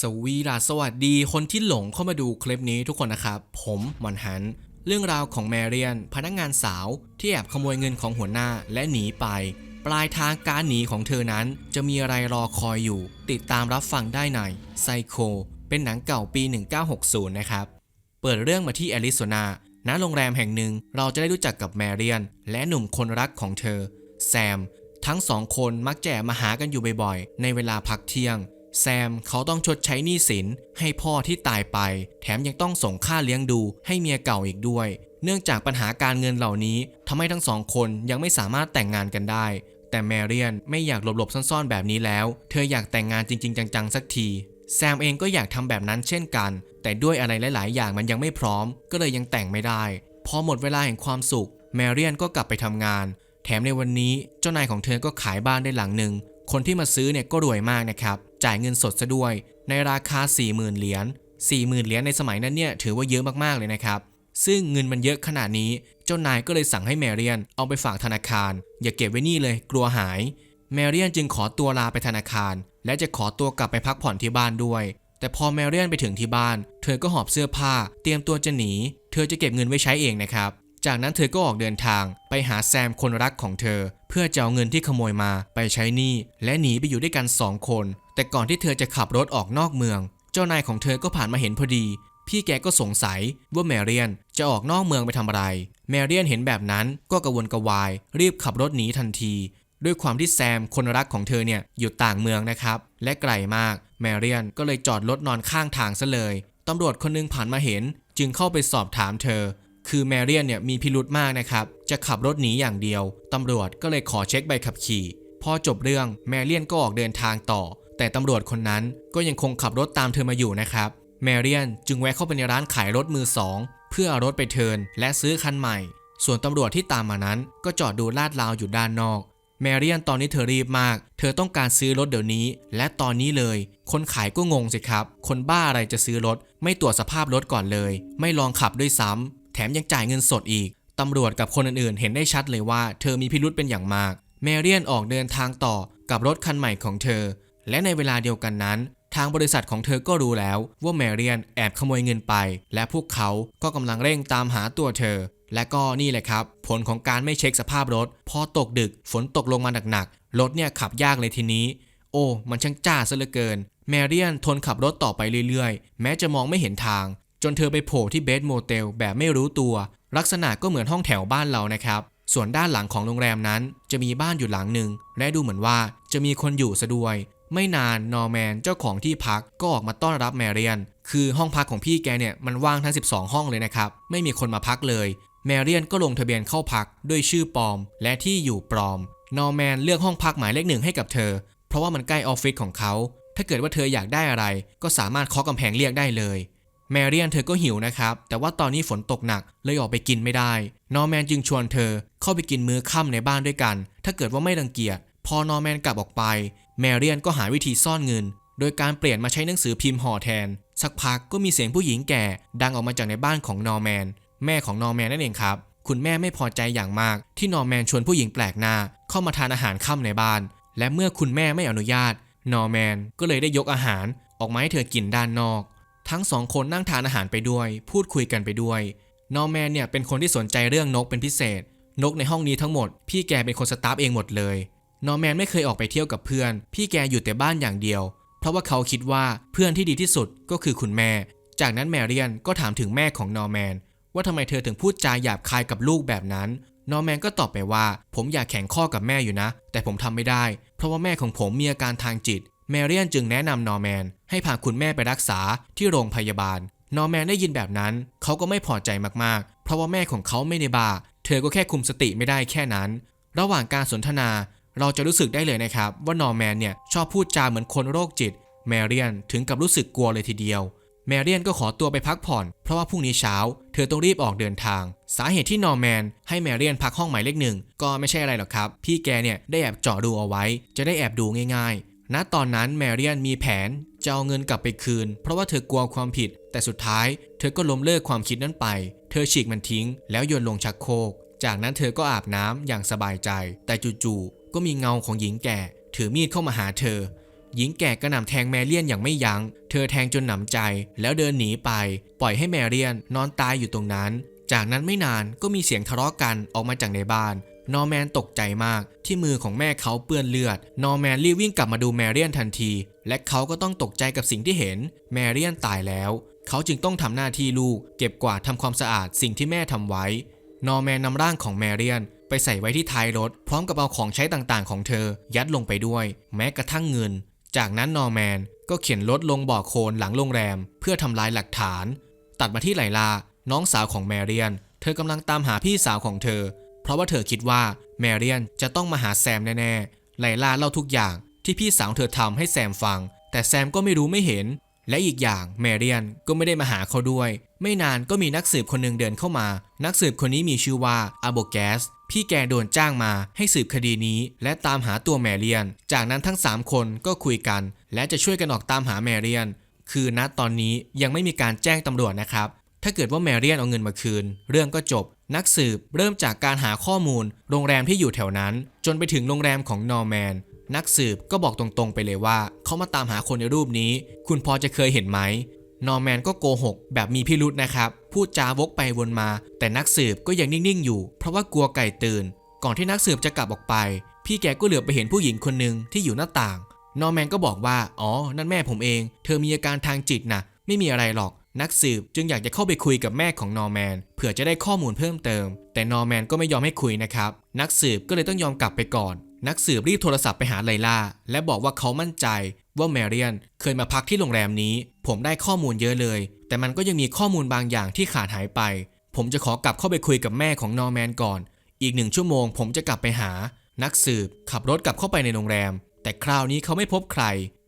สวีดาสวัสดีคนที่หลงเข้ามาดูคลิปนี้ทุกคนนะครับ ผมมอนหัน เรื่องราวของแมเรียน พนักงานสาวที่แอบขโมยเงินของหัวหน้าและหนีไป ปลายทางการหนีของเธอนั้นจะมีอะไรรอคอยอยู่ ติดตามรับฟังได้ในไซโคเป็นหนังเก่าปี 1960 นะครับ เปิดเรื่องมาที่แอริโซนาณโรงแรมแห่งหนึ่งเราจะได้รู้จักกับแมเรียน และหนุ่มคนรักของเธอ แซม ทั้งสองคนมักจะแอบมาหากันอยู่บ่อยๆ ในเวลาพักเที่ยง แซมเขาต้องชดใช้หนี้สินให้พ่อที่ตายไป แถมยังต้องส่งค่าเลี้ยงดูให้เมียเก่าอีกด้วย เนื่องจากปัญหาการเงินเหล่านี้ทำให้ทั้งสองคนยังไม่สามารถแต่งงานกันได้ แต่แมเรียนไม่อยากหลบๆซ่อนๆแบบนี้แล้ว เธออยากแต่งงานจริง ๆ จังๆสักทีแซมเองก็อยากทำแบบนั้นเช่นกัน แต่ด้วยอะไรหลาย ๆ อย่างมันยังไม่พร้อม ก็เลยยังแต่งไม่ได้ พอหมดเวลาแห่งความสุข แมเรียนก็กลับไปทำงาน แถมในวันนี้เจ้านายของเธอก็ขายบ้านได้หลังหนึ่ง คนที่มาซื้อเนี่ยก็รวยมากนะครับ จ่ายเงินสดซะด้วย ในราคา 40,000 เหรียญ 40,000 เหรียญในสมัยนั้นเนี่ยถือว่าเยอะมากๆเลยนะครับ ซึ่งเงินมันเยอะขนาดนี้ เจ้านายก็เลยสั่งให้แมเรียนเอาไปฝากธนาคาร อย่าเก็บไว้นี่เลยกลัวหาย แมเรียนจึงขอตัวลาไปธนาคาร และจะขอตัวกลับไปพักผ่อนที่บ้านด้วย แต่พอแมเรียนไปถึงที่บ้าน เธอก็หอบเสื้อผ้า เตรียมตัวจะหนี เธอจะเก็บเงินไว้ใช้เองนะครับ จากนั้นเธอก็ออกเดินทางไปหาแซมคนรักของเธอ เพื่อจะเอาเงินที่ขโมยมาไปใช้หนี้และหนีไปอยู่ด้วยกันสองคน แต่ก่อนที่เธอจะขับรถออกนอกเมือง เจ้านายของเธอก็ผ่านมาเห็นพอดี พี่แกก็สงสัยว่าแมเรียนจะออกนอกเมืองไปทำอะไร แมเรียนเห็นแบบนั้นก็กระวนกระวาย รีบขับรถหนีทันที ด้วยความที่แซมคนรักของเธอเนี่ยอยู่ต่างเมืองนะครับและไกลมาก แมเรียนก็เลยจอดรถนอนข้างทางซะเลยตำรวจคนหนึงผ่านมาเห็น จึงเข้าไปสอบถามเธอ คือแมเรียนเนี่ยมีพิรุธมากนะครับ จะขับรถหนีอย่างเดียว ตำรวจก็เลยขอเช็คใบขับขี่ พอจบเรื่องแมเรียนก็ออกเดินทางต่อ แต่ตำรวจคนนั้นก็ยังคงขับรถตามเธอมาอยู่นะครับ แมเรียนจึงแวะเข้าไปในร้านขายรถมือสองเพื่อเอารถไปเทินและซื้อคันใหม่ ส่วนตำรวจที่ตามมานั้น ก็จอดดูลาดราวอยู่ด้านนอกแมเรียนตอนนี้เธอรีบมาก เธอต้องการซื้อรถเดี๋ยวนี้ และตอนนี้เลย คนขายก็งงสิครับ คนบ้าอะไรจะซื้อรถ ไม่ตรวจสภาพรถก่อนเลย ไม่ลองขับด้วยซ้ำ แถมยังจ่ายเงินสดอีก ตำรวจกับคนอื่นๆ เห็นได้ชัดเลยว่าเธอมีพิรุธเป็นอย่างมาก แมเรียนออกเดินทางต่อกับรถคันใหม่ของเธอ และในเวลาเดียวกันนั้น ทางบริษัทของเธอก็รู้แล้วว่าแมเรียนแอบขโมยเงินไป และพวกเขาก็กำลังเร่งตามหาตัวเธอ และก็นี่แหละครับ ผลของการไม่เช็คสภาพรถ พอตกดึกฝนตกลงมาหนักๆรถเนี่ยขับยากเลยทีนี้ โอ้ มันช่างจ้าซะเหลือเกินแมเรียนทนขับรถต่อไปเรื่อยๆ แม้จะมองไม่เห็นทาง จนเธอไปโผล่ที่เบสโมเตลแบบไม่รู้ตัว ลักษณะก็เหมือนห้องแถวบ้านเรานะครับ ส่วนด้านหลังของโรงแรมนั้น จะมีบ้านอยู่หลังหนึ่งและดูเหมือนว่าจะมีคนอยู่ซะด้วย ไม่นานนอร์แมนเจ้าของที่พักก็ออกมาต้อนรับแมเรียน คือห้องพักของพี่แกเนี่ยมันว่างทั้ง 12 ห้องเลยนะครับ ไม่มีคนมาพักเลย แมเรียนก็ลงทะเบียนเข้าพักด้วยชื่อปลอม และที่อยู่ปลอม นอร์แมนเลือกห้องพักหมายเลขหนึ่งให้กับเธอ เพราะว่ามันใกล้ออฟฟิศของเขา ถ้าเกิดว่าเธออยากได้อะไร ก็สามารถเคาะกำแพงเรียกได้เลย แมเรียนเธอก็หิวนะครับ แต่ว่าตอนนี้ฝนตกหนักเลยออกไปกินไม่ได้ นอร์แมนจึงชวนเธอเข้าไปกินมื้อค่ำในบ้านด้วยกัน ถ้าเกิดว่าไม่รังเกียจ พอนอร์แมนกลับออกไป แมเรียนก็หาวิธีซ่อนเงิน โดยการเปลี่ยนมาใช้หนังสือพิมพ์ห่อแทน สักพักก็มีเสียงผู้หญิงแก่ ดังออกมาจากในบ้านของนอร์แมน แม่ของนอร์แมนนั่นเองครับ คุณแม่ไม่พอใจอย่างมาก ที่นอร์แมนชวนผู้หญิงแปลกหน้าเข้ามาทานอาหารค่ำในบ้าน และเมื่อคุณแม่ไม่อนุญาต นอร์แมนก็เลยได้ยกอาหารออกมาให้เธอกินด้านนอก ทั้งสองคนนั่งทานอาหารไปด้วย พูดคุยกันไปด้วยนอร์แมนเนี่ยเป็นคนที่สนใจเรื่องนกเป็นพิเศษ นกในห้องนี้ทั้งหมด พี่แกเป็นคนสตาฟเองหมดเลยนอร์แมนไม่เคยออกไปเที่ยวกับเพื่อน พี่แกอยู่แต่บ้านอย่างเดียว เพราะว่าเขาคิดว่าเพื่อนที่ดีที่สุดก็คือคุณแม่ จากนั้นแมเรียนก็ถามถึงแม่ของนอร์แมน ว่าทำไมเธอถึงพูดจาหยาบคายกับลูกแบบนั้น นอร์แมนก็ตอบไปว่า ผมอยากแข่งข้อกับแม่อยู่นะ แต่ผมทำไม่ได้ เพราะว่าแม่ของผมมีอาการทางจิต แมเรียนจึงแนะนำนอร์แมนให้พาคุณแม่ไปรักษาที่โรงพยาบาล นอร์แมนได้ยินแบบนั้น เขาก็ไม่พอใจมากๆ เพราะว่าแม่ของเขาไม่ได้บ้าเธอก็แค่คุมสติไม่ได้แค่นั้น ระหว่างการสนทนา เราจะรู้สึกได้เลยนะครับ ว่านอร์แมนเนี่ยชอบพูดจาเหมือนคนโรคจิต แมเรียนถึงกับรู้สึกกลัวเลยทีเดียว แมเรียนก็ขอตัวไปพักผ่อน เพราะว่าพรุ่งนี้เช้า เธอต้องรีบออกเดินทาง สาเหตุที่นอร์แมนให้แมเรียนพักห้องหมายเลขหนึ่งก็ไม่ใช่อะไรหรอกครับ พี่แกเนี่ยได้แอบเจาะดูเอาไว้ จะได้แอบดูง่ายๆ ณตอนนั้นแมเรียนมีแผนจะเอาเงินกลับไปคืน เพราะว่าเธอกลัวความผิด แต่สุดท้ายเธอก็ล้มเลิกความคิดนั้นไป เธอฉีกมันทิ้ง แล้วโยนลงชักโครก จากนั้นเธอก็อาบน้ำอย่างสบายใจ แต่จู่ๆก็มีเงาของหญิงแก่ ถือมีดเข้ามาหาเธอ หญิงแก่กระหน่ำแทงแมเรียนอย่างไม่ยัง้ง เธอแทงจนหนำใจ แล้วเดินหนีไป ปล่อยให้แมเรียนนอนตายอยู่ตรงนั้น จากนั้นไม่นานก็มีเสียงทะเลาะกันออกมาจากในบ้าน นอร์แมนตกใจมาก ที่มือของแม่เขาเปื้อนเลือด นอร์แมนรีบวิ่งกลับมาดูแมเรียนทันที และเขาก็ต้องตกใจกับสิ่งที่เห็น แมเรียนตายแล้ว เขาจึงต้องทำหน้าที่ลูก เก็บกวาดทำความสะอาดสิ่งที่แม่ทำไว้ นอร์แมนนำร่างของแมเรียนไปใส่ไว้ที่ท้ายรถ พร้อมกับเอาของใช้ต่างๆ ของเธอ ยัดลงไปด้วย แม้กระทั่งเงิน จากนั้นนอร์แมนก็เขียนรถลงบ่อโคลนหลังโรงแรม เพื่อทำลายหลักฐาน ตัดมาที่ไหลลา น้องสาวของแมเรียน เธอกำลังตามหาพี่สาวของเธอ เพราะว่าเธอคิดว่าแมเรียนจะต้องมาหาแซมแน่ๆไลลาเล่าทุกอย่างที่พี่สาวเธอทำให้แซมฟัง แต่แซมก็ไม่รู้ไม่เห็น และอีกอย่างแมเรียนก็ไม่ได้มาหาเขาด้วย ไม่นานก็มีนักสืบคนหนึ่งเดินเข้ามา นักสืบคนนี้มีชื่อว่าอาโบแกสพี่แกโดนจ้างมาให้สืบคดีนี้ และตามหาตัวแมเรียน จากนั้นทั้ง 3 คนก็คุยกัน และจะช่วยกันออกตามหาแมเรียน คือณตอนนี้ยังไม่มีการแจ้งตำรวจนะครับ ถ้าเกิดว่าแมเรียนเอาเงินมาคืน เรื่องก็จบ นักสืบเริ่มจากการหาข้อมูล โรงแรมที่อยู่แถวนั้น จนไปถึงโรงแรมของนอร์แมน นักสืบก็บอกตรงๆไปเลยว่า เขามาตามหาคนในรูปนี้ คุณพอจะเคยเห็นไหม นอร์แมนก็โกหก แบบมีพิรุษนะครับ พูดจาวกไปวนมา แต่นักสืบก็ยังนิ่งๆอยู่ เพราะว่ากลัวไก่ตื่น ก่อนที่นักสืบจะกลับออกไป พี่แกก็เหลือบไปเห็นผู้หญิงคนหนึ่งที่อยู่หน้าต่าง นอร์แมนก็บอกว่า อ๋อ นั่นแม่ผมเอง เธอมีอาการทางจิตนะไม่มีอะไรหรอก นักสืบจึงอยากจะเข้าไปคุยกับแม่ของนอร์แมนเผื่อจะได้ข้อมูลเพิ่มเติม แต่นอร์แมนก็ไม่ยอมให้คุยนะครับ นักสืบก็เลยต้องยอมกลับไปก่อน นักสืบรีบโทรศัพท์ไปหาไลล่า และบอกว่าเขามั่นใจว่าแมเรียนเคยมาพักที่โรงแรมนี้ ผมได้ข้อมูลเยอะเลย แต่มันก็ยังมีข้อมูลบางอย่างที่ขาดหายไป ผมจะขอกลับเข้าไปคุยกับแม่ของนอร์แมนก่อน อีกหนึ่งชั่วโมง ผมจะกลับไปหา นักสืบขับรถกลับเข้าไปในโรงแรม แต่คราวนี้เขาไม่พบใคร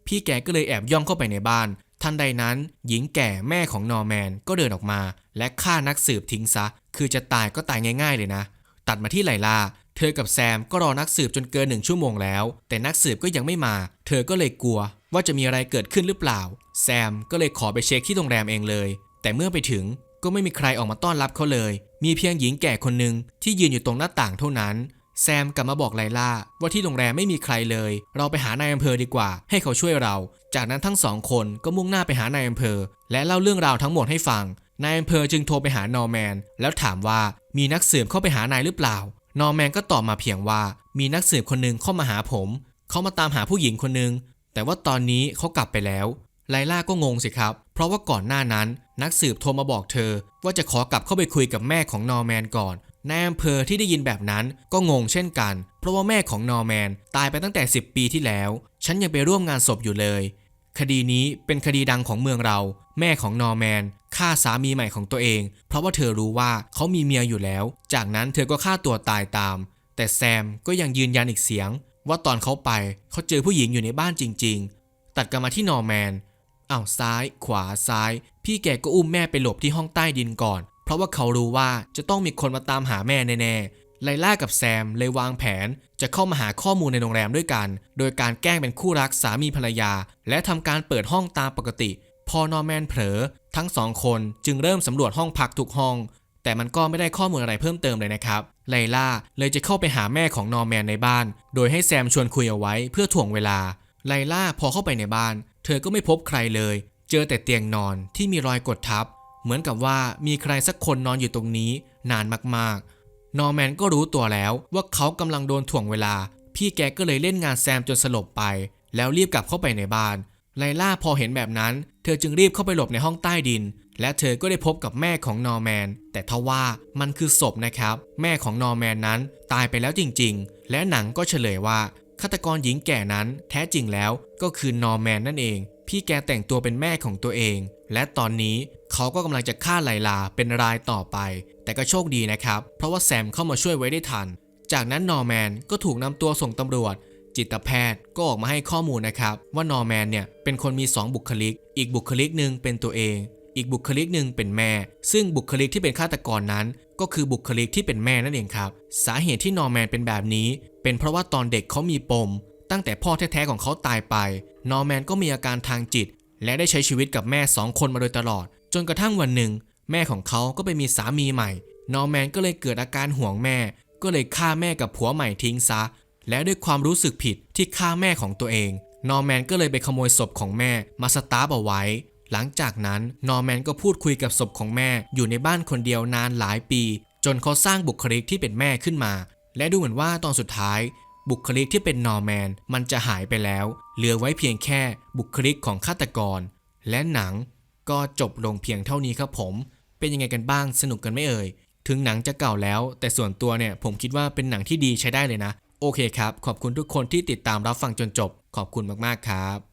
พี่แกก็เลยแอบย่องเข้าไปในบ้าน ทันใดนั้น หญิงแก่แม่ของนอร์แมนก็เดินออกมา และฆ่านักสืบทิ้งซะ คือจะตายก็ตายง่าย ๆ เลยนะ ตัดมาที่ไลลา เธอกับแซมก็รอนักสืบจนเกินหนึ่งชั่วโมงแล้ว แต่นักสืบก็ยังไม่มา เธอก็เลยกลัว ว่าจะมีอะไรเกิดขึ้นหรือเปล่า แซมก็เลยขอไปเช็คที่โรงแรมเองเลย แต่เมื่อไปถึงก็ไม่มีใครออกมาต้อนรับเขาเลย มีเพียงหญิงแก่คนหนึ่งที่ยืนอยู่ตรงหน้าต่างเท่านั้น แซมกลับมาบอกไลล่าว่าที่โรงแรมไม่มีใครเลย เราไปหานายอำเภอดีกว่า ให้เขาช่วยเรา จากนั้นทั้งสองคนก็มุ่งหน้าไปหานายอำเภอ และเล่าเรื่องราวทั้งหมดให้ฟัง นายอำเภอจึงโทรไปหานอร์แมน แล้วถามว่ามีนักสืบเข้าไปหานายหรือเปล่า นอร์แมนก็ตอบมาเพียงว่า มีนักสืบคนหนึ่งเข้ามาหาผม เขามาตามหาผู้หญิงคนหนึ่งแต่ว่าตอนนี้เขากลับไปแล้วไลล่าก็งงสิครับ เพราะว่าก่อนหน้านั้น นักสืบโทรมาบอกเธอ ว่าจะขอกลับเข้าไปคุยกับแม่ของนอร์แมนก่อน นายอำเภอที่ได้ยินแบบนั้นก็งงเช่นกัน เพราะว่าแม่ของนอร์แมนตายไปตั้งแต่ 10 ปีที่แล้ว ฉันยังไปร่วมงานศพอยู่เลย คดีนี้เป็นคดีดังของเมืองเรา แม่ของนอร์แมนฆ่าสามีใหม่ของตัวเอง เพราะว่าเธอรู้ว่าเขามีเมียอยู่แล้ว จากนั้นเธอก็ฆ่าตัวตายตาม แต่แซมก็ยังยืนยันอีกเสียง ว่าตอนเขาไปเขาเจอผู้หญิงอยู่ในบ้านจริง ๆ ตัดกันมาที่นอร์แมนอ้าวซ้าย ขวาซ้าย พี่แกก็อุ้มแม่ไปหลบที่ห้องใต้ดินก่อน เพราะว่าเขารู้ว่าจะต้องมีคนมาตามหาแม่แน่ๆไลล่ากับแซมเลยวางแผน จะเข้ามาหาข้อมูลในโรงแรมด้วยกัน โดยการแกล้งเป็นคู่รักสามีภรรยา และทำการเปิดห้องตามปกติ พอนอร์แมนเผลอทั้งสองคนจึงเริ่มสำรวจห้องพักทุกห้อง แต่มันก็ไม่ได้ข้อมูลอะไรเพิ่มเติมเลยนะครับไลล่าเลยจะเข้าไปหาแม่ของนอร์แมนในบ้าน โดยให้แซมชวนคุยเอาไว้เพื่อถ่วงเวลาไลล่าพอเข้าไปในบ้าน เธอก็ไม่พบใครเลย เจอแต่เตียงนอนที่มีรอยกดทับ เหมือนกับว่ามีใครสักคนนอนอยู่ตรงนี้ นานมากๆ นอร์แมนก็รู้ตัวแล้วว่าเขากำลังโดนถ่วงเวลา พี่แกก็เลยเล่นงานแซมจนสลบไป แล้วรีบกลับเข้าไปในบ้าน ไลล่าพอเห็นแบบนั้น เธอจึงรีบเข้าไปหลบในห้องใต้ดิน และเธอก็ได้พบกับแม่ของนอร์แมน แต่ทว่ามันคือศพนะครับ แม่ของนอร์แมนนั้นตายไปแล้วจริง ๆ และหนังก็เฉลยว่าฆาตกรหญิงแก่นั้นแท้จริงแล้วก็คือนอร์แมนนั่นเอง พี่แกแต่งตัวเป็นแม่ของตัวเอง และตอนนี้ เขาก็กำลังจะฆ่าไลลาเป็นรายต่อไป แต่ก็โชคดีนะครับ เพราะว่าแซมเข้ามาช่วยไว้ได้ทัน จากนั้นนอร์แมนก็ถูกนำตัวส่งตำรวจ จิตแพทย์ก็ออกมาให้ข้อมูลนะครับ ว่านอร์แมนเนี่ยเป็นคนมี 2 บุคลิก อีกบุคลิกหนึ่งเป็นตัวเอง อีกบุคลิกหนึ่งเป็นแม่ ซึ่งบุคลิกที่เป็นฆาตกรนั้น ก็คือบุคลิกที่เป็นแม่นั่นเองครับสาเหตุที่นอร์แมนเป็นแบบนี้ เป็นเพราะว่าตอนเด็กเขามีปม ตั้งแต่พ่อแท้ๆของเขาตายไป นอร์แมนก็มีอาการทางจิต และได้ใช้ชีวิตกับแม่สองคนมาโดยตลอด จนกระทั่งวันหนึ่ง แม่ของเขาก็ไปมีสามีใหม่ นอร์แมนก็เลยเกิดอาการห่วงแม่ ก็เลยฆ่าแม่กับผัวใหม่ทิ้งซะ และด้วยความรู้สึกผิดที่ฆ่าแม่ของตัวเอง นอร์แมนก็เลยไปขโมยศพของแม่มาสตาร์ฟเอาไว้ หลังจากนั้นนอร์แมนก็พูดคุยกับศพของแม่อยู่ในบ้านคนเดียวนานหลายปี จนเขาสร้างบุคลิกที่เป็นแม่ขึ้นมา และดูเหมือนว่าตอนสุดท้าย บุคลิกที่เป็นนอร์แมนมันจะหายไปแล้ว เหลือไว้เพียงแค่บุคลิกของฆาตกร และหนัง ก็จบลงเพียงเท่านี้ครับผม เป็นยังไงกันบ้างสนุกกันไม่เอ่ย ถึงหนังจะเก่าแล้ว แต่ส่วนตัวเนี่ยผมคิดว่าเป็นหนังที่ดีใช้ได้เลยนะ โอเคครับ ขอบคุณทุกคนที่ติดตามรับฟังจนจบ ขอบคุณมากๆครับ